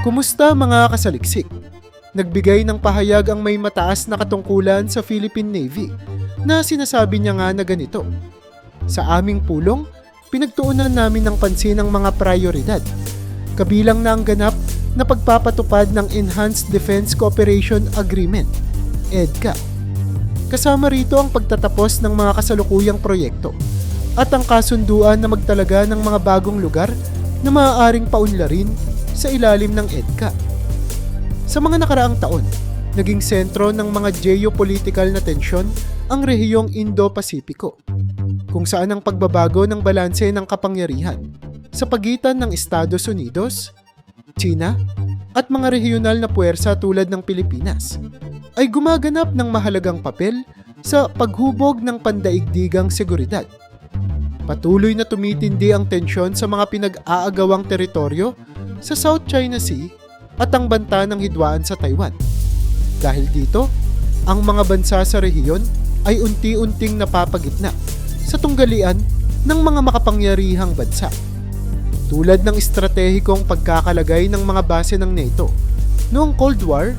Kumusta mga kasaliksik? Nagbigay ng pahayag ang may mataas na katungkulan sa Philippine Navy na sinasabi niya nga na ganito. Sa aming pulong, pinagtuunan namin ng pansin ang mga prioridad. Kabilang na ang ganap na pagpapatupad ng Enhanced Defense Cooperation Agreement, EDCA. Kasama rito ang pagtatapos ng mga kasalukuyang proyekto at ang kasunduan na magtalaga ng mga bagong lugar na maaaring paunlarin sa ilalim ng EDCA. Sa mga nakaraang taon, naging sentro ng mga geopolitical na tensyon ang rehiyong Indo-Pasipiko, kung saan ang pagbabago ng balanse ng kapangyarihan sa pagitan ng Estados Unidos, China, at mga rehiyonal na puwersa tulad ng Pilipinas ay gumaganap ng mahalagang papel sa paghubog ng pandaigdigang seguridad. Patuloy na tumitindi ang tensyon sa mga pinag-aagawang teritoryo sa South China Sea at ang banta ng hidwaan sa Taiwan. Dahil dito, ang mga bansa sa rehiyon ay unti-unting napapagitna sa tunggalian ng mga makapangyarihang bansa. Tulad ng estratehikong pagkakalagay ng mga base ng NATO. Noong Cold War,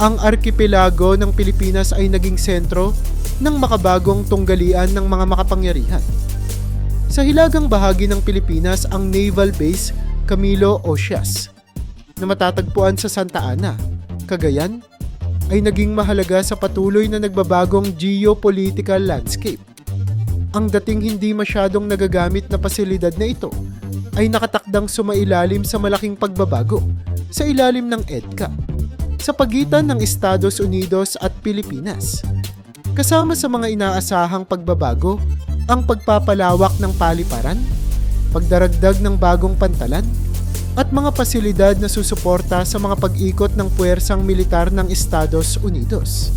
ang arkipelago ng Pilipinas ay naging sentro ng makabagong tunggalian ng mga makapangyarihan. Sa hilagang bahagi ng Pilipinas ang naval base Camilo Ocias na matatagpuan sa Santa Ana, Cagayan, ay naging mahalaga sa patuloy na nagbabagong geopolitical landscape. Ang dating hindi masyadong nagagamit na pasilidad na ito ay nakatakdang sumailalim sa malaking pagbabago sa ilalim ng EDCA sa pagitan ng Estados Unidos at Pilipinas. Kasama sa mga inaasahang pagbabago ang pagpapalawak ng paliparan, pagdaragdag ng bagong pantalan, at mga pasilidad na susuporta sa mga pag-ikot ng puwersang militar ng Estados Unidos.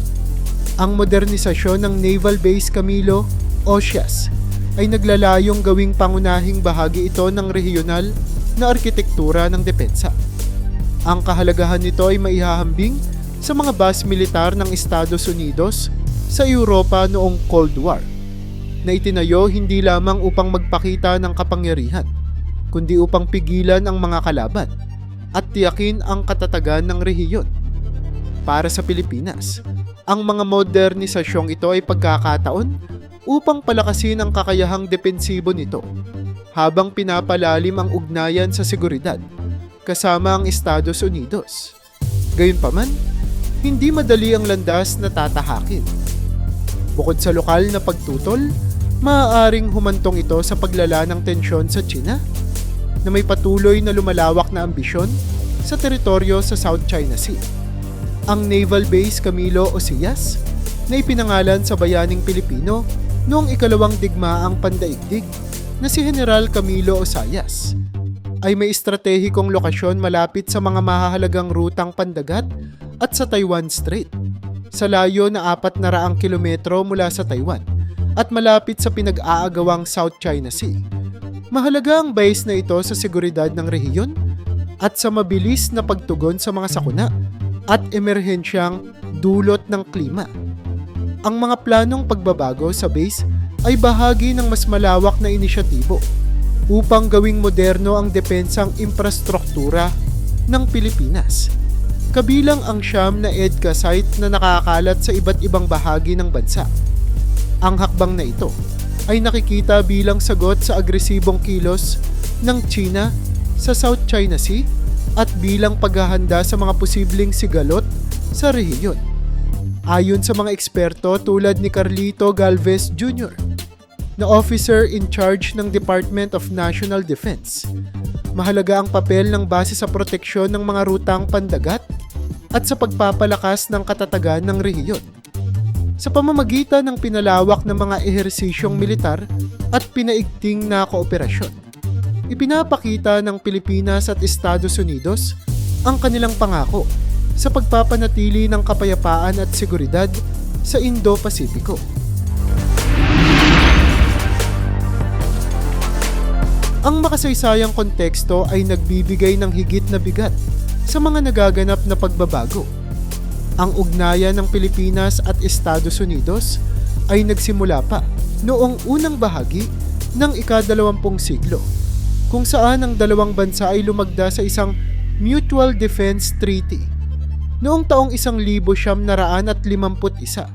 Ang modernisasyon ng Naval Base Camilo Ocias ay naglalayong gawing pangunahing bahagi ito ng rehiyonal na arkitektura ng depensa. Ang kahalagahan nito ay maihahambing sa mga base militar ng Estados Unidos sa Europa noong Cold War na itinayo hindi lamang upang magpakita ng kapangyarihan kundi upang pigilan ang mga kalaban at tiyakin ang katatagan ng rehiyon. Para sa Pilipinas, ang mga modernisasyong ito ay pagkakataon upang palakasin ang kakayahang depensibo nito habang pinapalalim ang ugnayan sa seguridad kasama ang Estados Unidos. Gayunpaman, hindi madali ang landas na tatahakin. Bukod sa lokal na pagtutol, maaaring humantong ito sa paglala ng tensyon sa China na may patuloy na lumalawak na ambisyon sa teritoryo sa South China Sea. Ang Naval Base Camilo Osias na ipinangalan sa bayaning Pilipino noong ikalawang digmaang pandaigdig na si General Camilo Osayas ay may estratehikong lokasyon malapit sa mga mahahalagang rutang pandagat at sa Taiwan Strait sa layo na apat na raang kilometro mula sa Taiwan at malapit sa pinag-aagawang South China Sea Mahalaga ang base na ito sa seguridad ng rehiyon at sa mabilis na pagtugon sa mga sakuna at emerhensyang dulot ng klima. Ang mga planong pagbabago sa base ay bahagi ng mas malawak na inisyatibo upang gawing moderno ang depensang infrastruktura ng Pilipinas. Kabilang ang siyam na EDCA site na nakakalat sa iba't ibang bahagi ng bansa. Ang hakbang na ito ay nakikita bilang sagot sa agresibong kilos ng China sa South China Sea at bilang paghahanda sa mga posibleng sigalot sa rehiyon. Ayon sa mga eksperto tulad ni Carlito Galvez Jr., na officer in charge ng Department of National Defense, mahalaga ang papel ng base sa proteksyon ng mga rutang pandagat at sa pagpapalakas ng katatagan ng rehiyon sa pamamagitan ng pinalawak ng mga ehersisyong militar at pinaigting na kooperasyon. Ipinapakita ng Pilipinas at Estados Unidos ang kanilang pangako sa pagpapanatili ng kapayapaan at seguridad sa Indo-Pasipiko. Ang makasaysayang konteksto ay nagbibigay ng higit na bigat sa mga nagaganap na pagbabago ang ugnayan ng Pilipinas at Estados Unidos ay nagsimula pa noong unang bahagi ng ikadalawampung siglo, kung saan ang dalawang bansa ay lumagda sa isang Mutual Defense Treaty noong taong 1951.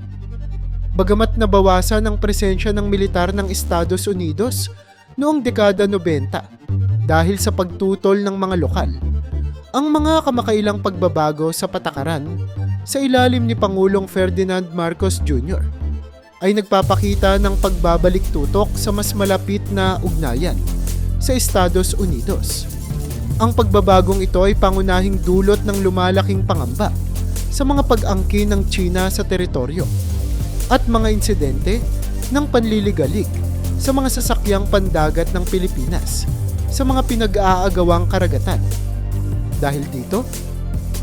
Bagamat nabawasan ang presensya ng militar ng Estados Unidos noong dekada 90 dahil sa pagtutol ng mga lokal, ang mga kamakailang pagbabago sa patakaran sa ilalim ni Pangulong Ferdinand Marcos Jr. ay nagpapakita ng pagbabalik tutok sa mas malapit na ugnayan sa Estados Unidos. Ang pagbabagong ito ay pangunahing dulot ng lumalaking pangamba sa mga pag-angkin ng China sa teritoryo at mga insidente ng panliligalig sa mga sasakyang pandagat ng Pilipinas sa mga pinag-aagawang karagatan. Dahil dito,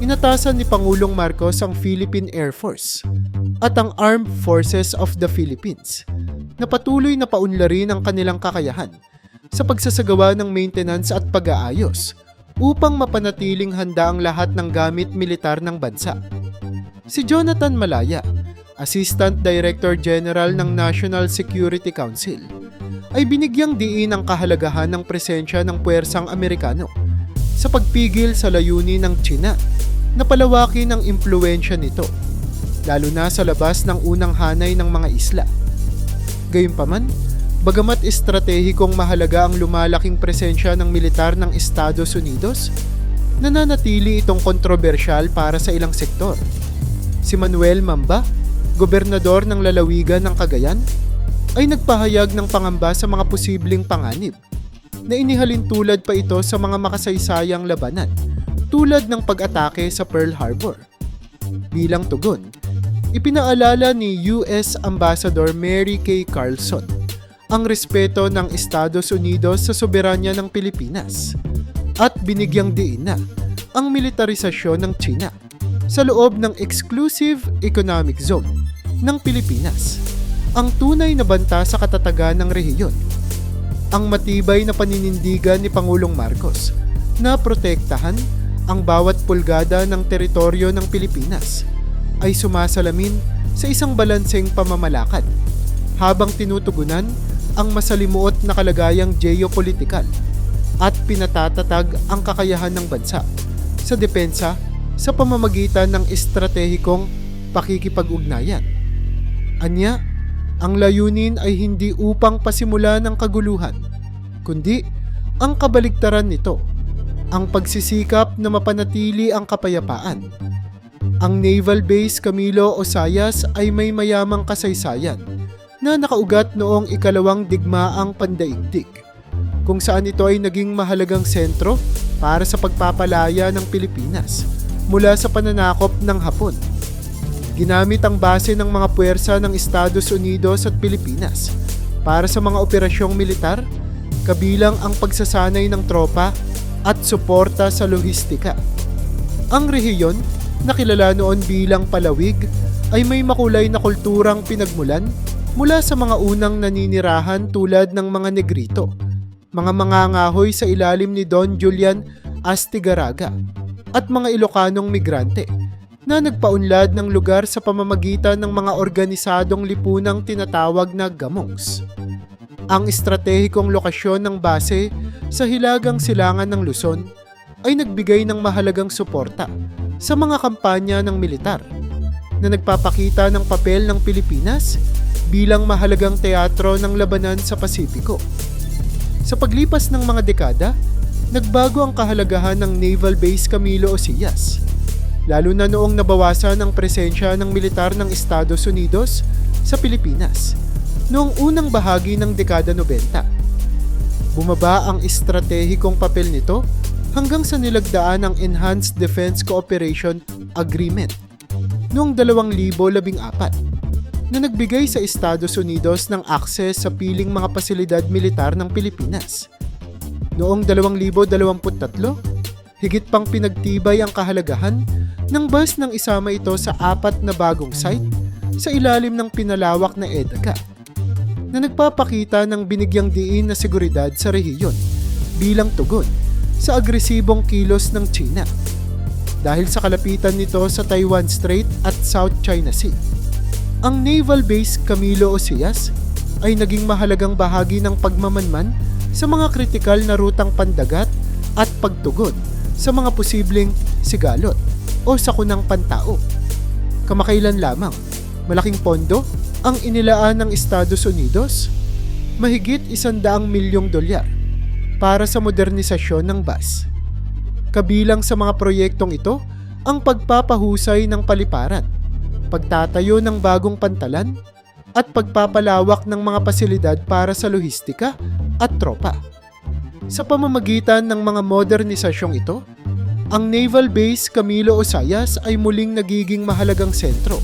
inatasan ni Pangulong Marcos ang Philippine Air Force at ang Armed Forces of the Philippines na patuloy na paunlarin ang kanilang kakayahan sa pagsasagawa ng maintenance at pag-aayos upang mapanatiling handa ang lahat ng gamit militar ng bansa. Si Jonathan Malaya, Assistant Director General ng National Security Council, ay binigyang diin ang kahalagahan ng presensya ng puwersang Amerikano sa pagpigil sa layunin ng China na palawakin ang impluensya nito, lalo na sa labas ng unang hanay ng mga isla. Gayunpaman, bagamat estratehikong mahalaga ang lumalaking presensya ng militar ng Estados Unidos, nananatili itong kontrobersyal para sa ilang sektor. Si Manuel Mamba, gobernador ng lalawigan ng Cagayan, ay nagpahayag ng pangamba sa mga posibleng panganib na inihalin tulad pa ito sa mga makasaysayang labanan tulad ng pag-atake sa Pearl Harbor. Bilang tugon, ipinaalala ni US Ambassador Mary Kay Carlson ang respeto ng Estados Unidos sa soberanya ng Pilipinas at binigyang diin na ang militarisasyon ng China sa loob ng Exclusive Economic Zone ng Pilipinas ang tunay na banta sa katatagan ng rehiyon. Ang matibay na paninindigan ni Pangulong Marcos na protektahan ang bawat pulgada ng teritoryo ng Pilipinas ay sumasalamin sa isang balanseng pamamalakad habang tinutugunan ang masalimuot na kalagayang geopolitikal at pinatatatag ang kakayahan ng bansa sa depensa sa pamamagitan ng estratehikong pakikipag-ugnayan. Anya, ang layunin ay hindi upang pasimula ng kaguluhan, kundi ang kabaligtaran nito, ang pagsisikap na mapanatili ang kapayapaan. Ang Naval Base Camilo Osayas ay may mayamang kasaysayan na nakaugat noong ikalawang digmaang pandaigdig, kung saan ito ay naging mahalagang sentro para sa pagpapalaya ng Pilipinas mula sa pananakop ng Hapon ginamit ang base ng mga puwersa ng Estados Unidos at Pilipinas para sa mga operasyong militar, kabilang ang pagsasanay ng tropa at suporta sa lohistika. Ang rehiyon, na kilala noon bilang palawig, ay may makulay na kulturang pinagmulan mula sa mga unang naninirahan tulad ng mga negrito, mga mangangahoy sa ilalim ni Don Julian Astigaraga, at mga Ilocanong migrante na nagpaunlad ng lugar sa pamamagitan ng mga organisadong lipunang tinatawag na gamongs. Ang estratehikong lokasyon ng base sa hilagang silangan ng Luzon ay nagbigay ng mahalagang suporta sa mga kampanya ng militar na nagpapakita ng papel ng Pilipinas bilang mahalagang teatro ng labanan sa Pasipiko. Sa paglipas ng mga dekada, nagbago ang kahalagahan ng Naval Base Camilo Osias lalo na noong nabawasan ang presensya ng militar ng Estados Unidos sa Pilipinas noong unang bahagi ng dekada 90. Bumaba ang estratehikong papel nito hanggang sa nilagdaan ng Enhanced Defense Cooperation Agreement noong 2014 na nagbigay sa Estados Unidos ng akses sa piling mga pasilidad militar ng Pilipinas. Noong 2023, higit pang pinagtibay ang kahalagahan ng bus nang isama ito sa apat na bagong site sa ilalim ng pinalawak na EDCA na nagpapakita ng binigyang diin na seguridad sa rehiyon bilang tugon sa agresibong kilos ng China dahil sa kalapitan nito sa Taiwan Strait at South China Sea. Ang Naval Base Camilo Osias ay naging mahalagang bahagi ng pagmamanman sa mga kritikal na rutang pandagat at pagtugon sa mga posibleng sigalot o sakunang pantao. Kamakailan lamang, malaking pondo ang inilaan ng Estados Unidos, mahigit isandaang milyong dolyar para sa modernisasyon ng bus. Kabilang sa mga proyektong ito ang pagpapahusay ng paliparan, pagtatayo ng bagong pantalan, at pagpapalawak ng mga pasilidad para sa lohistika at tropa. Sa pamamagitan ng mga modernisasyong ito, ang Naval Base Camilo Osayas ay muling nagiging mahalagang sentro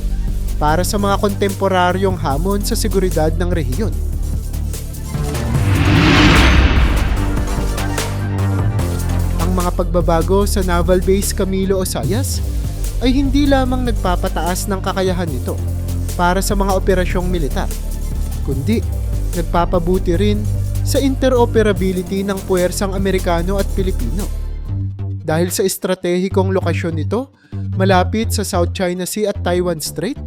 para sa mga kontemporaryong hamon sa seguridad ng rehiyon. Ang mga pagbabago sa Naval Base Camilo Osayas ay hindi lamang nagpapataas ng kakayahan nito para sa mga operasyong militar, kundi nagpapabuti rin sa interoperability ng puwersang Amerikano at Pilipino. Dahil sa estratehikong lokasyon nito, malapit sa South China Sea at Taiwan Strait,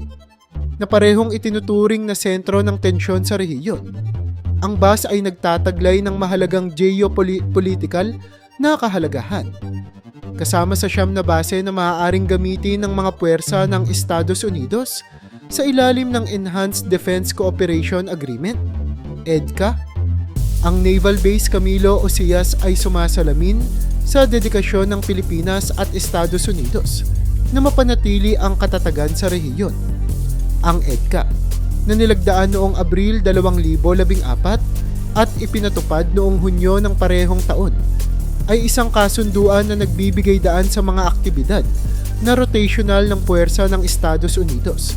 na parehong itinuturing na sentro ng tensyon sa rehiyon. Ang bas ay nagtataglay ng mahalagang geopolitical na kahalagahan. Kasama sa siyam na base na maaaring gamitin ng mga puwersa ng Estados Unidos sa ilalim ng Enhanced Defense Cooperation Agreement, EDCA, ang Naval Base Camilo Osias ay sumasalamin sa dedikasyon ng Pilipinas at Estados Unidos na mapanatili ang katatagan sa rehiyon. Ang EDCA, na nilagdaan noong Abril 2014 at ipinatupad noong Hunyo ng parehong taon, ay isang kasunduan na nagbibigay daan sa mga aktibidad na rotational ng puwersa ng Estados Unidos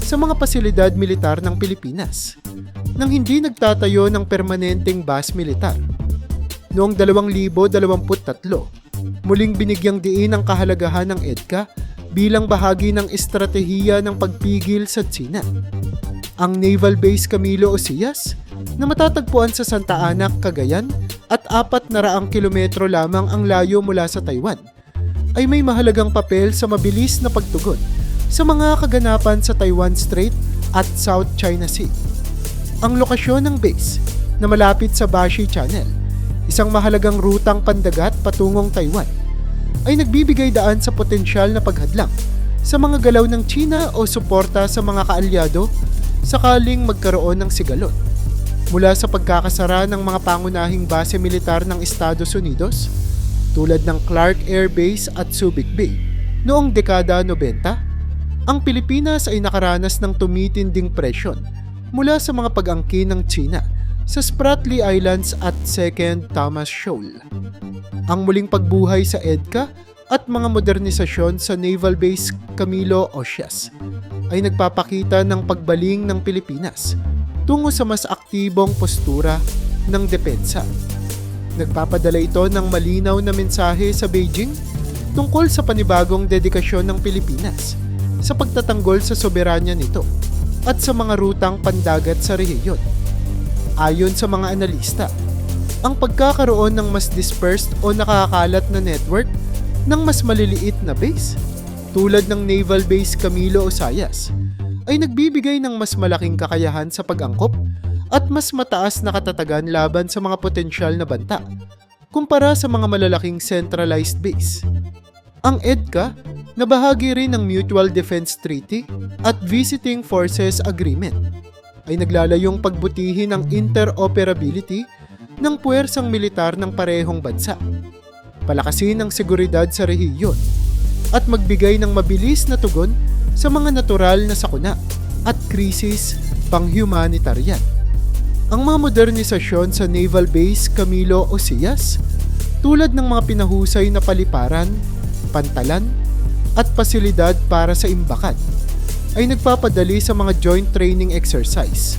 sa mga pasilidad militar ng Pilipinas nang hindi nagtatayo ng permanenteng base militar. Noong 2023, muling binigyang diin ang kahalagahan ng EDCA bilang bahagi ng estratehiya ng pagpigil sa Tsina. Ang Naval Base Camilo Osias na matatagpuan sa Santa Ana, Cagayan at apat na raang kilometro lamang ang layo mula sa Taiwan ay may mahalagang papel sa mabilis na pagtugon sa mga kaganapan sa Taiwan Strait at South China Sea. Ang lokasyon ng base na malapit sa Bashi Channel, isang mahalagang rutang pandagat patungong Taiwan, ay nagbibigay daan sa potensyal na paghadlang sa mga galaw ng China o suporta sa mga kaalyado sakaling magkaroon ng sigalot. Mula sa pagkakasara ng mga pangunahing base militar ng Estados Unidos, tulad ng Clark Air Base at Subic Bay, noong dekada 90, ang Pilipinas ay nakaranas ng tumitinding presyon mula sa mga pag-angkin ng China sa Spratly Islands at Second Thomas Shoal. Ang muling pagbuhay sa EDCA at mga modernisasyon sa Naval Base Camilo Osias ay nagpapakita ng pagbaling ng Pilipinas tungo sa mas aktibong postura ng depensa. Nagpapadala ito ng malinaw na mensahe sa Beijing tungkol sa panibagong dedikasyon ng Pilipinas sa pagtatanggol sa soberanya nito at sa mga rutang pandagat sa rehiyon. Ayon sa mga analista, ang pagkakaroon ng mas dispersed o nakakalat na network ng mas maliliit na base, tulad ng Naval Base Camilo Osayas, ay nagbibigay ng mas malaking kakayahan sa pag-angkop at mas mataas na katatagan laban sa mga potensyal na banta kumpara sa mga malalaking centralized base. Ang EDCA na bahagi rin ng Mutual Defense Treaty at Visiting Forces Agreement ay naglalayong pagbutihin ang interoperability ng puwersang militar ng parehong bansa, palakasin ang seguridad sa rehiyon, at magbigay ng mabilis na tugon sa mga natural na sakuna at krisis pang-humanitarian. Ang mga modernisasyon sa Naval Base Camilo Osias, tulad ng mga pinahusay na paliparan, pantalan, at pasilidad para sa imbakan, ay nagpapadali sa mga joint training exercise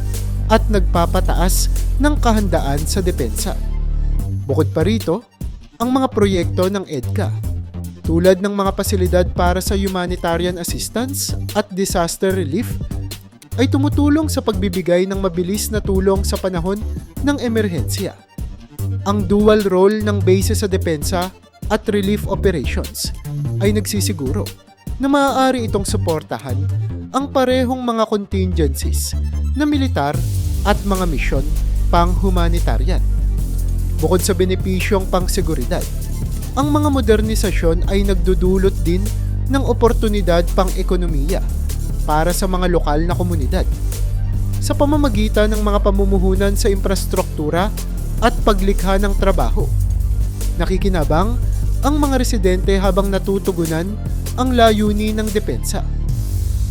at nagpapataas ng kahandaan sa depensa. Bukod pa rito, ang mga proyekto ng EDCA tulad ng mga pasilidad para sa humanitarian assistance at disaster relief ay tumutulong sa pagbibigay ng mabilis na tulong sa panahon ng emerhensya. Ang dual role ng base sa depensa at relief operations ay nagsisiguro na maaari itong suportahan ang parehong mga contingencies na militar at mga misyon pang-humanitarian. Bukod sa benepisyong pang-seguridad, ang mga modernisasyon ay nagdudulot din ng oportunidad pang ekonomiya para sa mga lokal na komunidad sa pamamagitan ng mga pamumuhunan sa infrastruktura at paglikha ng trabaho. Nakikinabang ang mga residente habang natutugunan ang layuni ng depensa.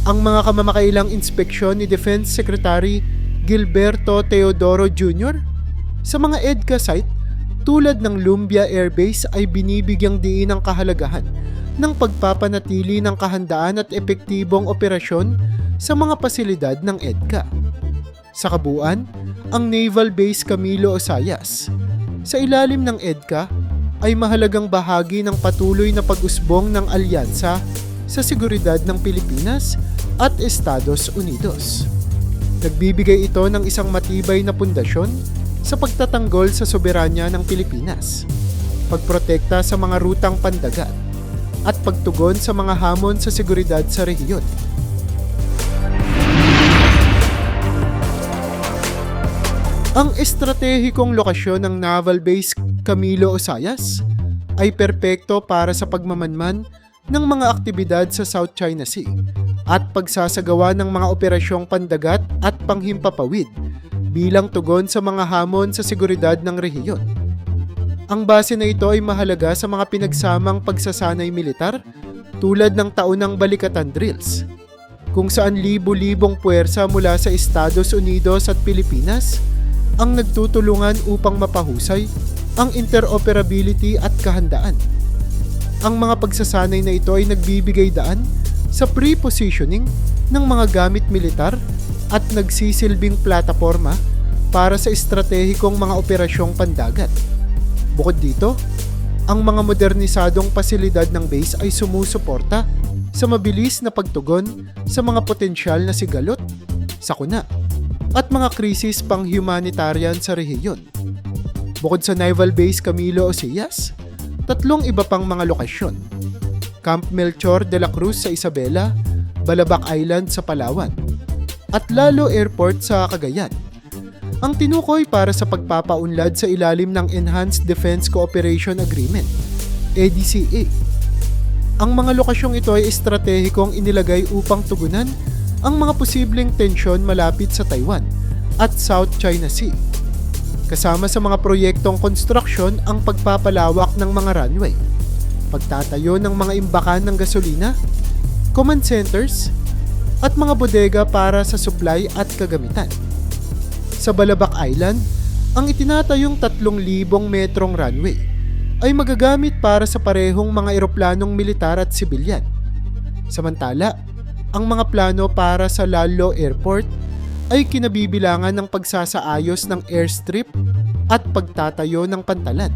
Ang mga kamamakailang inspeksyon ni Defense Secretary Gilberto Teodoro Jr. sa mga EDCA site tulad ng Lumbia Air Base ay binibigyang diin ang kahalagahan ng pagpapanatili ng kahandaan at epektibong operasyon sa mga pasilidad ng EDCA. Sa kabuuan, ang Naval Base Camilo Osayas sa ilalim ng EDCA ay mahalagang bahagi ng patuloy na pag-usbong ng alyansa sa seguridad ng Pilipinas at Estados Unidos. Nagbibigay ito ng isang matibay na pundasyon sa pagtatanggol sa soberanya ng Pilipinas, pagprotekta sa mga rutang pandagat, at pagtugon sa mga hamon sa seguridad sa rehiyon. Ang estratehikong lokasyon ng Naval Base Camilo Osayas ay perpekto para sa pagmamanman ng mga aktibidad sa South China Sea at pagsasagawa ng mga operasyong pandagat at panghimpapawid bilang tugon sa mga hamon sa seguridad ng rehiyon. Ang base na ito ay mahalaga sa mga pinagsamang pagsasanay militar tulad ng taunang balikatan drills, kung saan libo-libong puwersa mula sa Estados Unidos at Pilipinas ang nagtutulungan upang mapahusay ang interoperability at kahandaan. Ang mga pagsasanay na ito ay nagbibigay daan sa pre-positioning ng mga gamit militar at nagsisilbing plataforma para sa estratehikong mga operasyong pandagat. Bukod dito, ang mga modernisadong pasilidad ng base ay sumusuporta sa mabilis na pagtugon sa mga potensyal na sigalot, sakuna, at mga krisis pang humanitarian sa rehiyon. Bukod sa Naval Base Camilo Osias, tatlong iba pang mga lokasyon. Camp Melchor de la Cruz sa Isabela, Balabac Island sa Palawan, at Lalo Airport sa Cagayan. Ang tinukoy para sa pagpapaunlad sa ilalim ng Enhanced Defense Cooperation Agreement, EDCA. Ang mga lokasyong ito ay estratehikong inilagay upang tugunan ang mga posibleng tensyon malapit sa Taiwan at South China Sea. Kasama sa mga proyektong konstruksyon ang pagpapalawak ng mga runway, pagtatayo ng mga imbakan ng gasolina, command centers, at mga bodega para sa supply at kagamitan. Sa Balabac Island, ang itinatayong 3,000 metrong runway ay magagamit para sa parehong mga eroplanong militar at sibilyan. Samantala, ang mga plano para sa Lalo Airport ay kinabibilangan ng pagsasaayos ng airstrip at pagtatayo ng pantalan.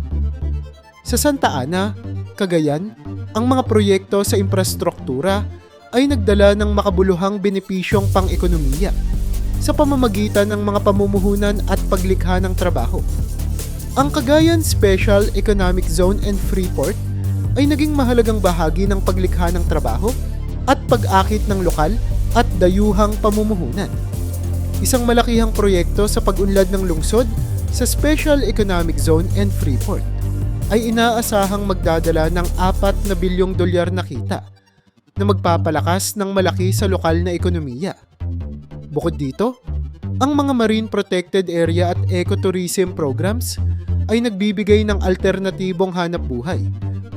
Sa Santa Ana, Cagayan, ang mga proyekto sa infrastruktura ay nagdala ng makabuluhang benepisyong pang-ekonomiya sa pamamagitan ng mga pamumuhunan at paglikha ng trabaho. Ang Cagayan Special Economic Zone and Freeport ay naging mahalagang bahagi ng paglikha ng trabaho at pag-akit ng lokal at dayuhang pamumuhunan. Isang malakihang proyekto sa pag-unlad ng lungsod sa Special Economic Zone and Freeport ay inaasahang magdadala ng 4 na bilyong dolyar na kita na magpapalakas ng malaki sa lokal na ekonomiya. Bukod dito, ang mga marine protected area at ecotourism programs ay nagbibigay ng alternatibong hanap buhay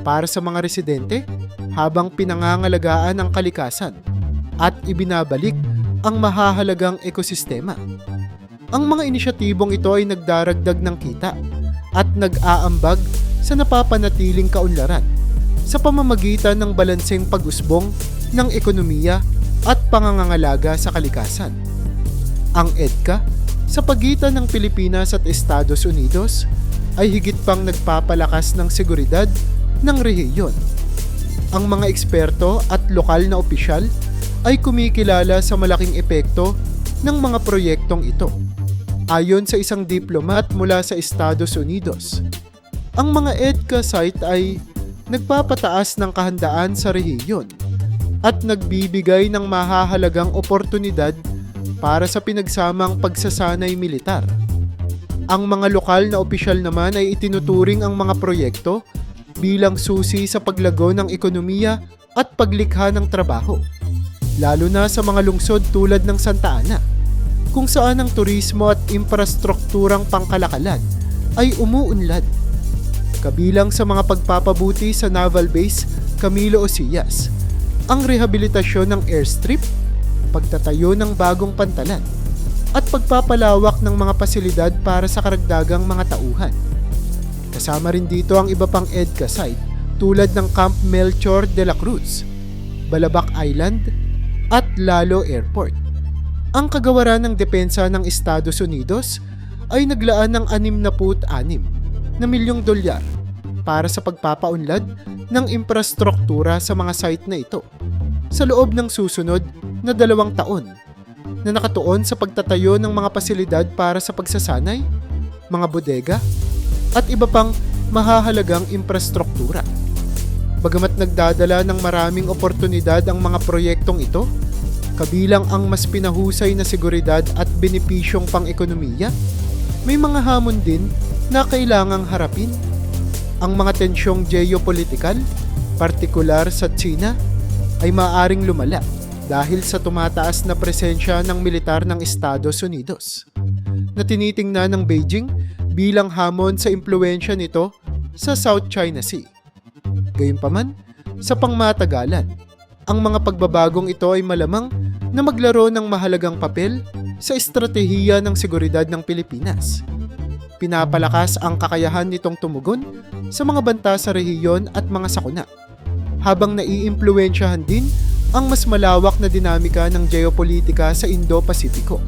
para sa mga residente habang pinangangalagaan ang kalikasan at ibinabalik ang mahahalagang ekosistema. Ang mga inisyatibong ito ay nagdaragdag ng kita at nag-aambag sa napapanatiling kaunlaran sa pamamagitan ng balanseng pag-usbong ng ekonomiya at pangangangalaga sa kalikasan. Ang EDCA sa pagitan ng Pilipinas at Estados Unidos ay higit pang nagpapalakas ng seguridad ng rehiyon ang mga eksperto at lokal na opisyal ay kumikilala sa malaking epekto ng mga proyektong ito. Ayon sa isang diplomat mula sa Estados Unidos, ang mga EDCA site ay nagpapataas ng kahandaan sa rehiyon at nagbibigay ng mahahalagang oportunidad para sa pinagsamang pagsasanay militar. Ang mga lokal na opisyal naman ay itinuturing ang mga proyekto bilang susi sa paglago ng ekonomiya at paglikha ng trabaho, lalo na sa mga lungsod tulad ng Santa Ana, kung saan ang turismo at infrastrukturang pangkalakalan ay umuunlad. Kabilang sa mga pagpapabuti sa Naval Base Camilo Osias, ang rehabilitasyon ng airstrip, pagtatayo ng bagong pantalan, at pagpapalawak ng mga pasilidad para sa karagdagang mga tauhan. Kasama rin dito ang iba pang EDCA site tulad ng Camp Melchor de la Cruz, Balabac Island, at Lalo Airport. Ang kagawaran ng depensa ng Estados Unidos ay naglaan ng 66 na milyong dolyar para sa pagpapaunlad ng infrastruktura sa mga site na ito sa loob ng susunod na dalawang taon na nakatuon sa pagtatayo ng mga pasilidad para sa pagsasanay, mga bodega, at iba pang mahahalagang infrastruktura. Bagamat nagdadala ng maraming oportunidad ang mga proyektong ito, kabilang ang mas pinahusay na seguridad at benepisyong pang-ekonomiya, may mga hamon din na kailangang harapin. Ang mga tensyong geopolitikal, partikular sa China, ay maaring lumala dahil sa tumataas na presensya ng militar ng Estados Unidos na tinitingnan ng Beijing bilang hamon sa impluensya nito sa South China Sea. Gayunpaman, sa pangmatagalan, ang mga pagbabagong ito ay malamang na maglaro ng mahalagang papel sa estratehiya ng seguridad ng Pilipinas. Pinapalakas ang kakayahan nitong tumugon sa mga banta sa rehiyon at mga sakuna, habang naiimpluwensyahan din ang mas malawak na dinamika ng geopolitika sa Indo-Pasifiko.